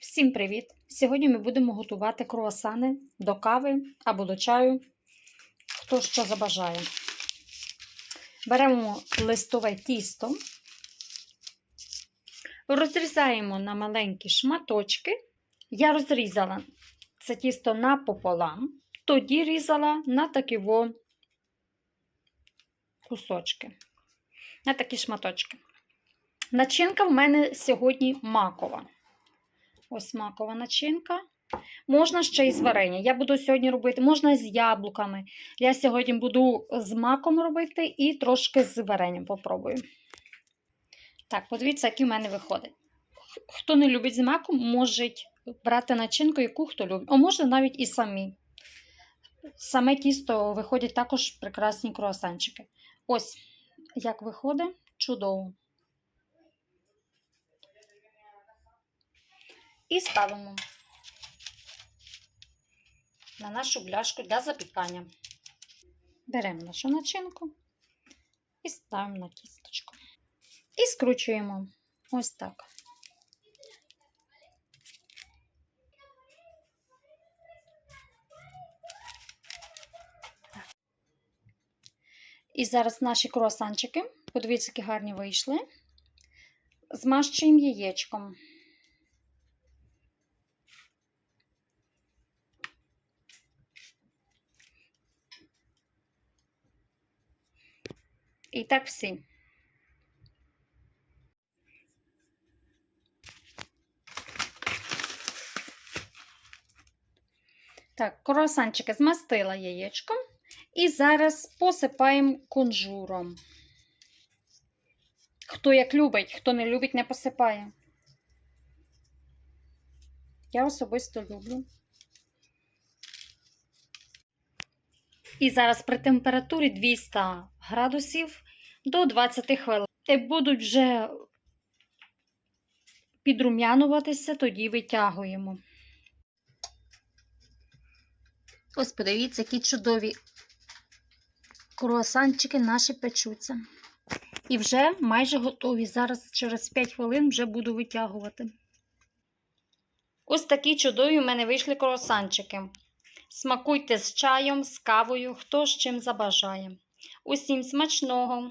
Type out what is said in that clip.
Всім привіт! Сьогодні ми будемо готувати круасани до кави або до чаю, хто що забажає. Беремо листове тісто, розрізаємо на маленькі шматочки. Я розрізала це тісто напополам, тоді різала на такі во кусочки, на такі шматочки. Начинка в мене сьогодні макова. Ось макова начинка. Можна ще й з варення. Я буду сьогодні робити, можна з яблуками. Я сьогодні буду з маком робити і трошки з варенням попробую. Так, подивіться, який в мене виходить. Хто не любить з маком, може брати начинку, яку хто любить. А можна навіть і самі. Саме тісто виходять також прекрасні круасанчики. Ось, як виходить, чудово. І ставимо на нашу бляшку для запікання. Беремо нашу начинку і ставимо на кісточку. І скручуємо ось так. І зараз наші круасанчики, подивіться, які гарні вийшли. Змащуємо яєчком. І так всі. Так, круасанчики змастила яєчком. І зараз посипаємо кунжуром. Хто як любить, хто не любить, не посипає. Я особисто люблю. І зараз при температурі 200 градусів до 20 хвилин. Будуть вже підрум'януватися, тоді витягуємо. Ось подивіться, які чудові круасанчики наші печуться. І вже майже готові. Зараз через 5 хвилин вже буду витягувати. Ось такі чудові в мене вийшли круасанчики. Смакуйте з чаєм, з кавою, хто з чим забажає. Усім смачного!